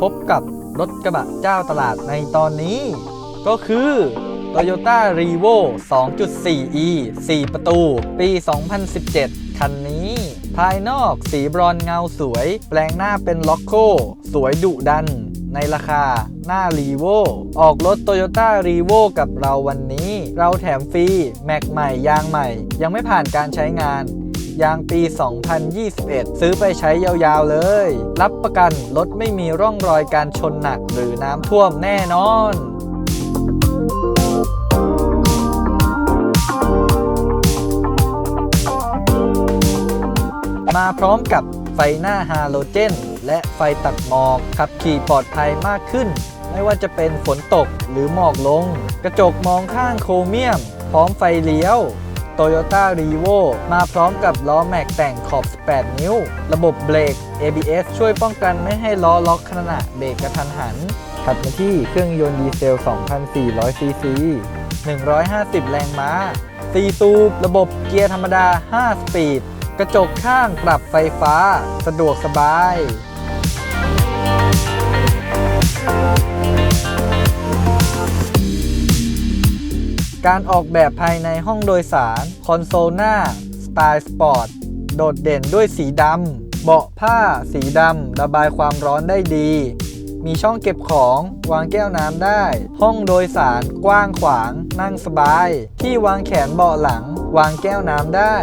พบกับรถกระบะเจ้าตลาดในตอนนี้ ก็คือ Toyota r e v o 2.4e 4 ประตู ปี 2017 คันนี้ ภายนอกสีบรอนเงาสวย แปลงหน้าเป็นล็อกโค สวยดุดัน ในราคาหน้า r e v o ออกรถ Toyota r e v o กับเราวันนี้ เราแถมฟรี แม็กใหม่ยางใหม่ ยังไม่ผ่านการใช้งาน ยางปี 2021 ซื้อไปใช้ยาวๆเลย รับประกันรถไม่มีร่องรอยการชนหนักหรือน้ำท่วมแน่นอนมาพร้อมกับไฟหน้าฮาโลเจน และไฟตัดหมอกขับขี่ปลอดภัยมากขึ้น ไม่ว่าจะเป็นฝนตกหรือหมอกลง กระจกมองข้างโครเมียม พร้อมไฟเลี้ยว Toyota r e v o มาพร้อมกับล้อแม็กแต่งขอบ 18 นิ้ว ระบบเบรก ABS ช่วยป้องกันไม่ให้ล้อล็อกขณะเบรกกระทันหัน ถัดมาที่เครื่องยนต์ดีเซล 2,400 ซีซี 150 แรงม้า4ตูบระบบเกียร์ธรรมดา 5 สปีด กระจกข้างปรับไฟฟ้า สะดวกสบาย การออกแบบภายในห้องโดยสาร คอนโซลหน้า สไตล์สปอร์ต โดดเด่นด้วยสีดำ เบาะผ้าสีดำ ระบายความร้อนได้ดี มีช่องเก็บของวางแก้วน้ำได้ ห้องโดยสารกว้างขวาง นั่งสบาย ที่วางแขนเบาะหลัง วางแก้วน้ำได้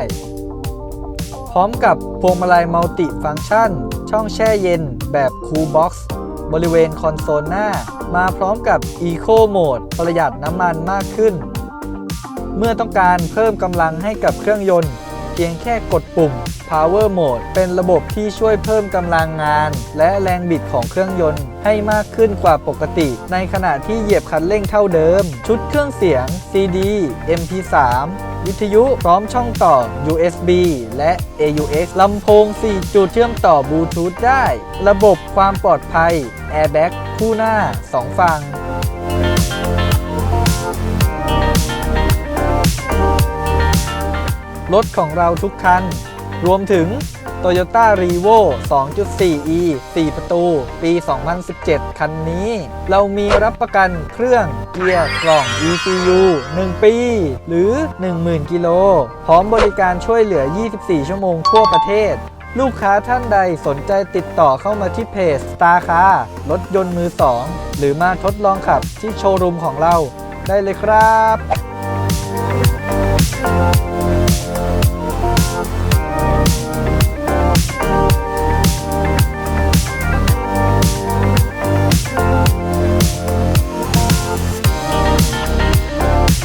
พร้อมกับพวงมาลัยมัลติฟังก์ชัน ช่องแช่เย็นแบบคูลบ็อกซ์บริเวณคอนโซลหน้า มาพร้อมกับ Eco Mode ประหยัดน้ำมันมากขึ้น เมื่อต้องการเพิ่มกำลังให้กับเครื่องยนต์ เพียงแค่กดปุ่ม Power Mode เป็นระบบที่ช่วยเพิ่มกำลังงาน และแรงบิดของเครื่องยนต์ให้มากขึ้นกว่าปกติ ในขณะที่เหยียบคันเร่งเท่าเดิม ชุดเครื่องเสียง CD MP3 วิทยุพร้อมช่องต่อ USB และ AUX ลำโพง 4 จุดเชื่อมต่อบลูทูธได้ ระบบความปลอดภัย Airbag คู่หน้า 2 ฝั่ง รถของเราทุกคัน รวมถึง Toyota r e v o 2.4e 4 ประตู ปี 2017 คันนี้ เรามีรับประกันเครื่องเกียร์กล่อง ECU 1 ปี หรือ 10,000 กิโล พร้อมบริการช่วยเหลือ 24 ชั่วโมงทั่วประเทศ ลูกค้าท่านใดสนใจติดต่อเข้ามาที่เพจ Star Car รถยนต์มือ 2 หรือมาทดลองขับที่โชว์รูมของเราได้เลยครับ